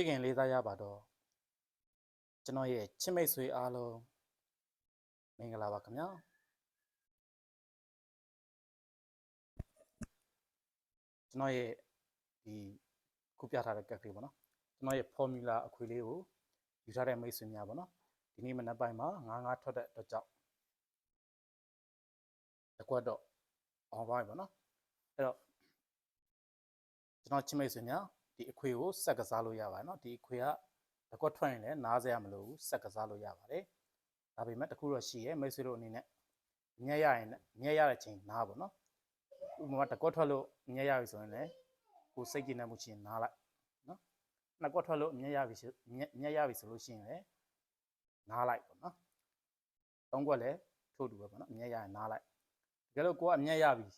ချစ်ခင်လေးစားရပါတော့ကျွန်တော်ရဲ့ချစ်မိတ်ဆွေအားလုံးမင်္ဂလာပါခင်ဗျာကျွန်တော်ရဲ့ဒီခုပြထားတဲ့ကက်ကလေးပေါ့နော်ကျွန်တော်ရဲ့ formula အခွေလေးကိုယူထားတဲ့မိတ်ဆွေများပေါ့နော်ဒီနေ့မနက်ပိုင်းမှာငါးငါးထွက်တဲ့အတွက်ကြောင့်တစ်ခွက်တော့အောင်ပါပြီပေါ့နော်အဲ့တော့ကျွန်တော်ချစ်မိတ်ဆွေများ ဒီအခွေကိုစက်ကစားလို့ရပါတယ်နော်ဒီအခွေကတစ်ခွက်ထွက်ရင်လည်းနားစရာမလိုဘူးစက်ကစားလို့ရပါတယ်ဒါပေမဲ့တစ်ခုတော့ရှိရဲမိတ်ဆွေတို့အနေနဲ့ညက်ရရင်ညက်ရတဲ့ချိန်နားပေါ့နော်ဥပမာတစ်ခွက်ထွက်လို့ညက်ရပြီဆိုရင်လည်းကိုယ်စိတ်ကြည်နေမှုချင်းနားလိုက်နော်နှစ်ခွက်ထွက်လို့ညက်ရပြီဆိုညက်ညက်ရပြီဆိုလို့ရှိရင်လည်းနားလိုက်ပေါ့နော်သုံးခွက်လည်းထို့တူပဲပေါ့နော်ညက်ရရင်နားလိုက်တကယ်လို့ကိုကအညက်ရပြီ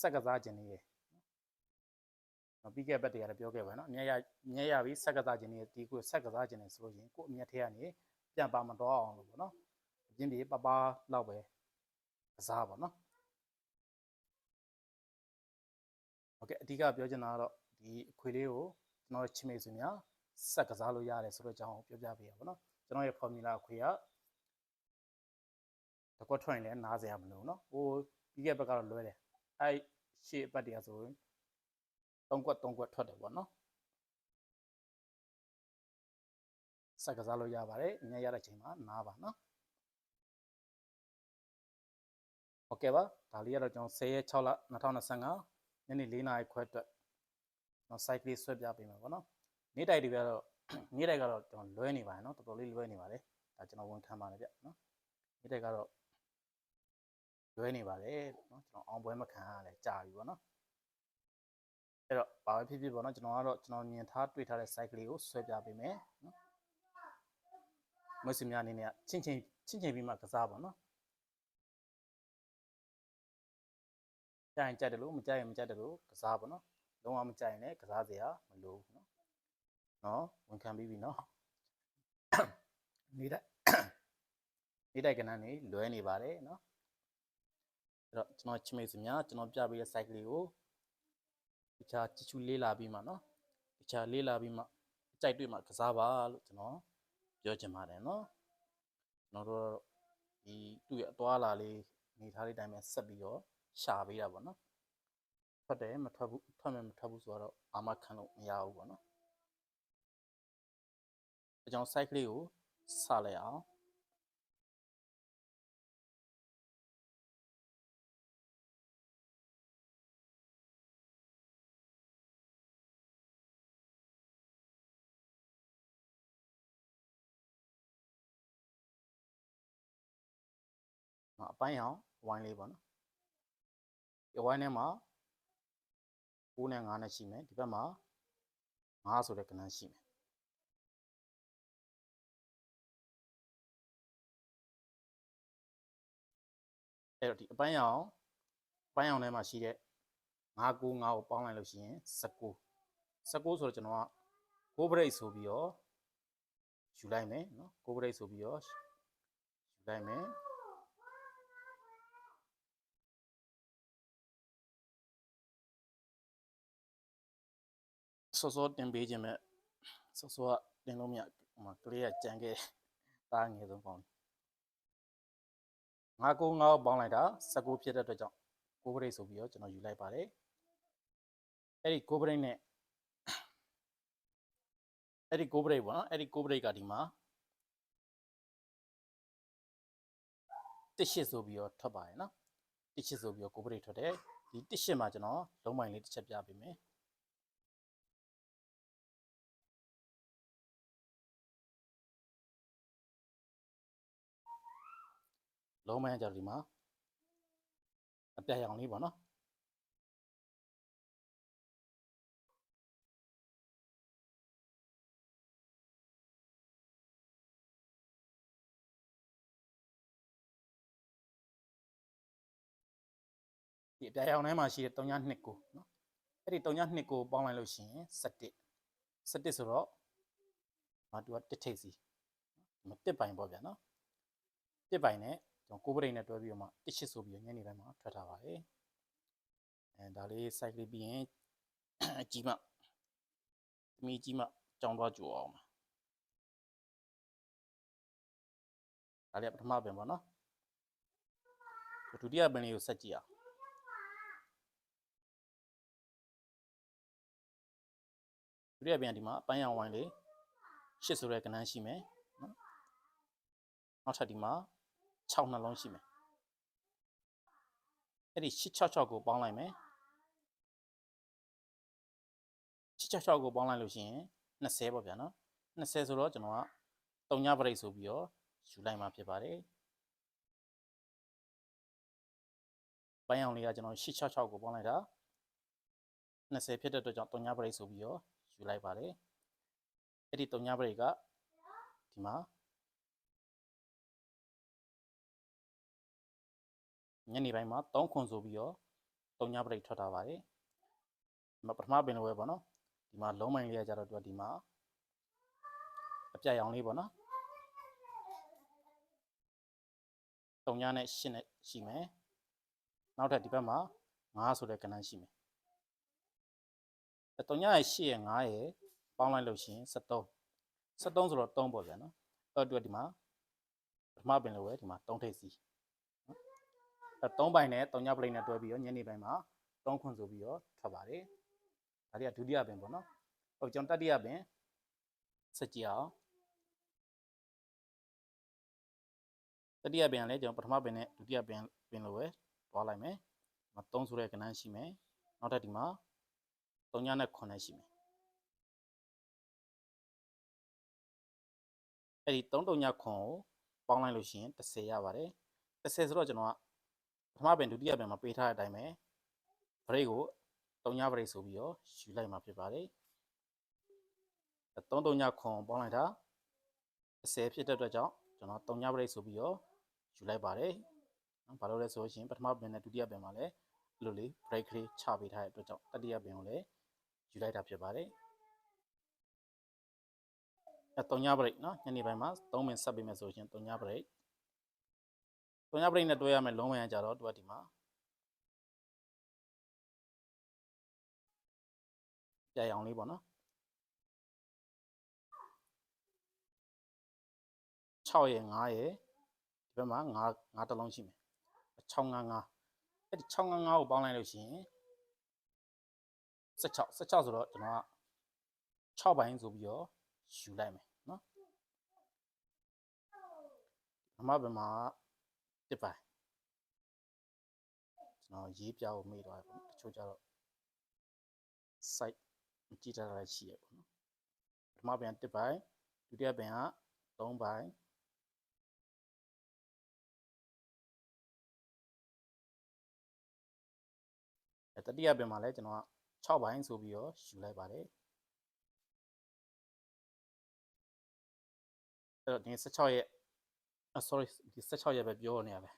စက်ကစားခြင်းနေရယ် နော်ပြီးခဲ့ဘက်တည်းကလည်းပြောခဲ့ပါနော်ညက်ရညက်ရပြီးဆက်ကစားခြင်းတွေဒီကိုဆက်ကစားခြင်းတွေဆိုလို့ရှိရင်ကို့အမျက်ထဲကနေပြန်ပါမတော့အောင်လို့ပေါ့နော်အပြင်းပြေပပလောက်ပဲကစားပါနော်โอเคအဓိကပြောချင်တာကတော့ဒီအခွေလေးကိုကျွန်တော်တို့ချစ်မိတ်ဆွေများဆက်ကစားလို့ရတယ်ဆိုတော့အကြောင်းကိုပြောပြပေးရပါတော့ကျွန်တော်ရဲ့ formula အခွေကတကွက်ထွက်ရင်လည်းနားစရာမလိုဘူးเนาะဟိုပြီးခဲ့ဘက်ကတော့လွဲတယ်အဲ့ရှေ့အပတ်တည်းကဆိုရင် သုံးကွက်သုံးကွက်ထွက်တယ်ပေါ့နော်စက်ကစားလို့ရပါတယ်ညရတဲ့ချိန်မှာနားပါနော်โอเคပါဒါလေးကတော့ကျွန်တော်10ရက်6လ2025ညနေ4နာရီခွဲအတွက်ကျွန်တော် site လေးဆွဲပြပေးမှာပေါ့နော်နေ့တိုက်တွေကတော့နေ့တိုက်ကတော့ကျွန်တော်လွဲနေပါတယ်နော်တော်တော်လေးလွဲနေပါတယ်ဒါကျွန်တော်ဝန်ခံပါတယ်ဗျနော်နေ့တိုက်ကတော့လွဲနေပါတယ်နော်ကျွန်တော်အောင်ပွဲမခံရလဲကြာပြီပေါ့နော် အဲ့တော့ဘာပဲဖြစ်ဖြစ်ပေါ့နော်ကျွန်တော်ကတော့ကျွန်တော်မြင်ထားတွေ့ထားတဲ့ site ကလေးကိုဆွဲပြပေးမယ်နော်မွေးစများအနေနဲ့ကချင်းချင်းချင်းချင်းပြီးမှကစားပါနော်ကြိုင်ကြိုက်တယ်လို့မကြိုက်ရင်မကြိုက်တယ်လို့ကစားပါနော်လုံးဝမကြိုက်ရင်လည်းကစားစရာမလိုဘူးနော်နော်ဝန်ခံပြီးပြီနော်နေတိုက်နေတိုက်ကနန်းနေလွဲနေပါတယ်နော်အဲ့တော့ကျွန်တော်ချမိတ်စများကျွန်တော်ပြပေးတဲ့ site ကလေးကို တခြားကြည့်ချူလေးလာပြီးမှနော်တခြားလေးလာပြီးမှအကြိုက်တွေ့မှကစားပါလို့ကျွန်တော်ပြောချင်ပါတယ်နော်ကျွန်တော်တို့ဒီသူ့ရဲ့အသွာလာလေးနေထားလေးတိုင်းပဲဆက်ပြီးတော့ရှာပေးတာပေါ့နော်ထွက်တယ်မထွက်ဘူးထွက်မယ်မထွက်ဘူးဆိုတော့အာမခံလို့မရဘူးပေါ့နော်အကြောင်း site လေးကိုစလိုက်အောင် ပိုင်းအောင်ဝိုင်းလေးပေါ့နော်ဒီဝိုင်းထဲမှာ9နဲ့9နဲ့ရှိမယ်ဒီဘက်မှာ9ဆိုတဲ့ကဏ္ဍရှိမယ်အဲ့တော့ဒီအပိုင်းအောင်အပိုင်းအောင်ထဲမှာရှိတဲ့9 9 9ကိုပေါင်းလိုက်လို့ရှိရင်19 19ဆိုတော့ကျွန်တော်က6 break ဆိုပြီးတော့ယူလိုက်မယ်နော်6 break ဆိုပြီးတော့ယူလိုက်မယ် စောစောတင်ပေးခြင်းမဲ့စောစောကတင်လို့မရဟိုမှာကလေးကကြံခဲ့တာငယ်ဆုံးပေါင်းငါကိုငါပေါင်းလိုက်တာ19ဖြစ်တဲ့အတွက်ကြောင့်ကိုဘရိတ်ဆိုပြီးတော့ကျွန်တော်ယူလိုက်ပါတယ်အဲ့ဒီကိုဘရိတ်နဲ့အဲ့ဒီကိုဘရိတ်ပေါ့နော်အဲ့ဒီကိုဘရိတ်ကဒီမှာတစ်ရှစ်ဆိုပြီးတော့ထွက်ပါတယ်နော်တစ်ရှစ်ဆိုပြီးတော့ကိုဘရိတ်ထွက်တယ်ဒီတစ်ရှစ်မှာကျွန်တော်လုံးမိုင်လေးတစ်ချက်ပြပေးမယ် လုံးမန်းကြတော့ဒီမှာအပြာရောင်လေးပေါ့နော်ဒီအပြာရောင်ထဲမှာရှိတဲ့3.2ကိုနော်အဲ့ဒီ3.2ကိုပေါင်းလိုက်လို့ရှိရင်17 17ဆိုတော့မတူကတစ်ထိပ်စီနော်ဒီမှာတစ်ပိုင်ပေါ့ဗျာနော်တစ်ပိုင်နဲ့ ကျွန်တော်ကိုးပရိတ်နဲ့တွဲပြီးတော့မှတစ်ရှစ်ဆိုပြီးတော့ညနေပိုင်းမှာထွက်ထားပါတယ်အဲဒါလေး site လေးပြီးရင်ကြီးမသမီးကြီးမကြောင်းသွားကြိုအောင်မယ်ဒါလေးကပထမပင်ပေါ့နော်ဒုတိယပင်လေးကိုဆက်ကြည့်အောင်ဒုတိယပင်ကဒီမှာအပန်းရောင်ဝိုင်းလေးရှစ်ဆိုတဲ့ကဏ္ဍရှိမယ်နော်နောက်ထပ်ဒီမှာ 6နှလုံးရှိမယ်အဲ့ဒီ666ကိုပေါင်းလိုက်မယ်666ကိုပေါင်းလိုက်လို့ရှိရင်20ပေါ့ဗျာနော်20ဆိုတော့ကျွန်တော်ကတုံညပရိတ်ဆိုပြီးတော့ယူလိုက်မှာဖြစ်ပါတယ်ပိုင်းအောင်လေးကကျွန်တော်666ကိုပေါင်းလိုက်တာ20ဖြစ်တဲ့အတွက်ကြောင့်တုံညပရိတ်ဆိုပြီးတော့ယူလိုက်ပါတယ်အဲ့ဒီတုံညပရိတ်ကဒီမှာ ညနေပိုင်းမှာ3ခွန်ဆိုပြီးတော့တုံညပရိတ်ထွက်တာပါတယ်ဒီမှာပထမပင်လိုပဲပေါ့နော်ဒီမှာလုံးမိုင်လေးကကြတော့သူကဒီမှာအပြတ်ရောင်လေးပေါ့နော်တုံညနဲ့ရှင်းနဲ့ရှိမယ်နောက်ထပ်ဒီဘက်မှာ9ဆိုတဲ့ကဏ္ဍရှိမယ်တုံညရဲ့8ရဲ့9ရဲ့ပေါင်းလိုက်လို့ရှိရင်73 73ဆိုတော့3ပေါ့ဗျာနော်အဲ့တော့ဒီမှာပထမပင်လိုပဲဒီမှာ3ထိပ်စီနော် အဲ3ပိုင်နဲ့3ညပလိတ်နဲ့တွဲပြီးတော့ညနေပိုင်းမှာ3ခွန်ဆိုပြီးတော့ထွက်ပါတယ်ဒါတွေကဒုတိယပင်ပေါ့နော်ဟုတ်ကျွန်တော်တတိယပင်စကြည့်အောင်တတိယပင်ကလည်းကျွန်တော်ပထမပင်နဲ့ဒုတိယပင်ပင်လိုပဲတွားလိုက်မယ်ဒီမှာ3ဆိုတဲ့ကဏ္ဍရှိမယ်နောက်ထပ်ဒီမှာ3ညနဲ့9နဲ့ရှိမယ်အဲ့ဒီ3တုံညခွန်ကိုပေါင်းလိုက်လို့ရှိရင်30ရပါတယ်30ဆိုတော့ကျွန်တော်က ပထမပင်ဒုတိယပင်မှာပေးထားတဲ့အတိုင်းပဲဘရိတ်ကို3ညဘရိတ်ဆိုပြီးတော့ယူလိုက်မှာဖြစ်ပါတယ်3တုံညခွန်ပေါင်းလိုက်တာ30ဖြစ်တဲ့အတွက်ကြောင့်ကျွန်တော်3ညဘရိတ်ဆိုပြီးတော့ယူလိုက်ပါတယ်နော်ဘာလို့လဲဆိုရင်ပထမပင်နဲ့ဒုတိယပင်မှာလည်းအဲ့လိုလေး break လေးချပေးထားတဲ့အတွက်ကြောင့်တတိယပင်ကိုလည်းယူလိုက်တာဖြစ်ပါတယ်အဲ3ည break နော်ညနေပိုင်းမှာ3မိနစ်ဆက်ပေးမယ်ဆိုရင်3ည break 3ည break နဲ့တွဲရမယ်လုံးဝရကြတော့သူကဒီမှာပြရအောင်လေးပေါ့နော်6ရဲ့9ရဲ့ဒီဘက်မှာ9 9တစ်လုံးရှိမယ်655အဲ့ဒီ655ကိုပေါင်းလိုက်လို့ရှိရင်16 16ဆိုတော့ကျွန်တော်က6ပိုင်းဆိုပြီးတော့ယူလိုက်မယ်နော်အမဘယ်မှာ တစ်ပိုင်းကျွန်တော်ရေးပြဖို့မေ့သွားတယ်ပေါ့တချို့ကျတော့ site ကြည့်တာလည်းရှိရပေါ့နော်ပထမပိုင်းတစ်ပိုင်းဒုတိယပိုင်းက3ပိုင်းအဲတတိယပင်မှာလည်းကျွန်တော်က6ပိုင်းဆိုပြီးတော့ယူလိုက်ပါတယ်အဲ့တော့ဒီ16ရက် အ sorry ဒီ16ရက်ပဲပြောနေရပဲ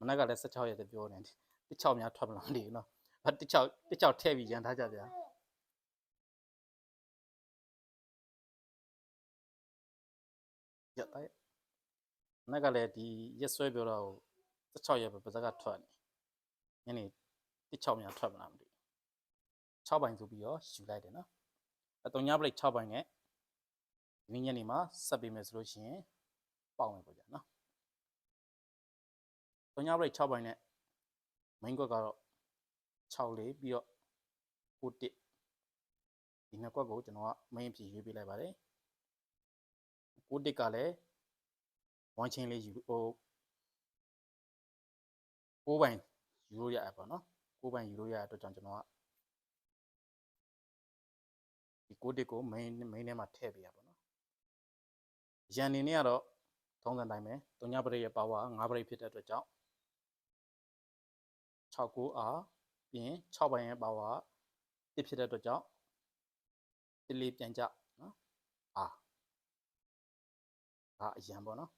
မနက်ကလည်း16ရက်တည်းပြောနေတယ်တစ်ချောက်များထွက်မလားမသိဘူးနော်ဘာတစ်ချောက်တစ်ချောက်ထည့်ပြီးရန်ထားကြဗျာရတဲ့နက်ကလည်းဒီရက်ဆွဲပြောတော့16ရက်ပဲပါဇက်ကထွက်နေညနေ16များထွက်မလားမသိဘူး6ပိုင်းဆိုပြီးတော့ယူလိုက်တယ်နော်အတုံညပလိတ်6ပိုင်းနဲ့ဒီညနေမှာဆက်ပေးမယ်ဆိုလို့ရှိရင်ပေါင်မယ်ပေါ့ဗျာနော် ညာပလိတ်6ပိုင်းနဲ့ main ကွက်ကတော့6လေးပြီးတော့9တစ်ဒီနှစ်ကွက်ကိုကျွန်တော်က main အဖြစ်ရွေးပေးလိုက်ပါတယ်9တစ်ကလည်းဝမ်ချင်းလေးယူဟို9ပိုင်းယူလို့ရတယ်ပေါ့နော်9ပိုင်းယူလို့ရတဲ့အတွက်ကြောင့်ကျွန်တော်ကဒီ9တစ်ကို main main ထဲမှာထည့်ပေးရပါတော့ရန်နေနဲ့ကတော့ထုံးစံတိုင်းပဲတုံညာပရိတ်ရဲ့ power 9ပရိတ်ဖြစ်တဲ့အတွက်ကြောင့် 6 9အားပြီးရင်6ပိုင်းရဲ့ power 1ဖြစ်တဲ့အတွက်ကြောင့်တစ်လေးပြန်ကြနော်အာဒါအရန်ပေါ့နော်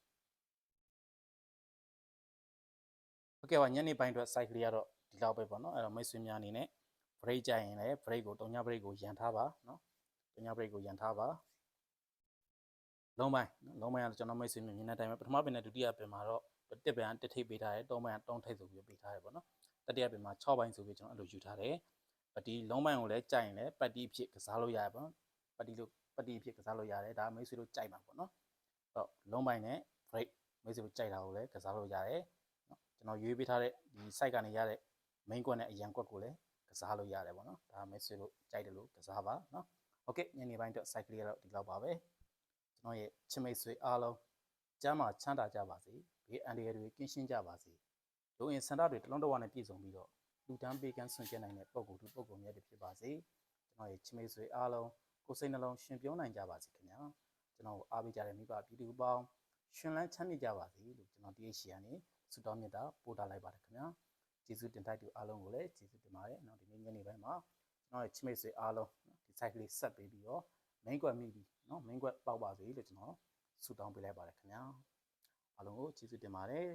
ဟုတ်ကဲ့ပါညနေပိုင်းအတွက် site ကလေးကတော့ဒီလောက်ပဲပေါ့နော်အဲ့တော့မိတ်ဆွေများအနေနဲ့ break ကြရင်လည်း break ကိုတုံညာ break ကိုရန်ထားပါနော်တုံညာ break ကိုရန်ထားပါလုံးပိုင်းလုံးပိုင်းကတော့ကျွန်တော်မိတ်ဆွေမြင်တဲ့အတိုင်းပဲပထမပင်နဲ့ဒုတိယပင်မှာတော့တစ်ပင်ကတစ်ထိပ်ပေးထားတယ်သုံးပင်ကတုံးထိပ်ဆိုပြီးပေးထားတယ်ပေါ့နော် တတိယပင်မှာ6ပိုင်းဆိုပြီးကျွန်တော်အဲ့လိုယူထားတယ်ဒီလုံးပိုင်းကိုလည်းကြိုက်ရင်လည်းပတ်တီးဖြစ်ကစားလို့ရတယ်ပေါ့ပတ်တီးလို့ ပတိအဖြစ်ကစားလို့ရတယ်ဒါမိတ်ဆွေတို့ကြိုက်မှာပေါ့နော်အဲ့တော့လုံးပိုင်းနဲ့ break မိတ်ဆွေတို့ကြိုက်တာကိုလည်းကစားလို့ရတယ်နော်ကျွန်တော်ရွေးပေးထားတဲ့ဒီ site ကနေရတဲ့ main ကွက်နဲ့အရန်ကွက်ကိုလည်းကစားလို့ရတယ်ပေါ့နော်ဒါမိတ်ဆွေတို့ကြိုက်တယ်လို့ကစားပါနော်โอเคညနေပိုင်းအတွက် site ကလေးကတော့ဒီလောက်ပါပဲကျွန်တော်ရဲ့ချစ်မိတ်ဆွေအားလုံးကျမ်းမာချမ်းသာကြပါစေဘေးအန္တရာယ်တွေကင်းရှင်းကြပါစေ လူရင်စန္ဒတွေတစ်လုံးတစ်ဝါနဲ့ပြည့်စုံပြီးတော့လူတန်းပေးကမ်းဆွန့်ကျက်နိုင်တဲ့ပုံကူတူပုံကူမြတ်တွေဖြစ်ပါစေကျွန်တော်ရဲ့ချစ်မိတ်ဆွေအားလုံးကိုယ်စိတ်နှလုံးရှင်ပြောနိုင်ကြပါစေခင်ဗျာကျွန်တော်ကိုအားပေးကြတဲ့မိဘပြည်သူပေါင်းရှင်လန်းချမ်းမြေ့ကြပါစေလို့ကျွန်တော်တည့်ရှိရနေဆုတောင်းမြတ်တာပို့တာလိုက်ပါတယ်ခင်ဗျာကျေးဇူးတင်တိုက်သူအားလုံးကိုလည်းကျေးဇူးတင်ပါတယ်နောက်ဒီနေ့ညနေပိုင်းမှာကျွန်တော်ရဲ့ချစ်မိတ်ဆွေအားလုံးဒီ site ကလေးဆက်ပေးပြီးတော့ main ကွက်မိပြီးเนาะ main ကွက်ပေါက်ပါစေလို့ကျွန်တော်ဆုတောင်းပေးလိုက်ပါတယ်ခင်ဗျာအားလုံးကိုကျေးဇူးတင်ပါတယ်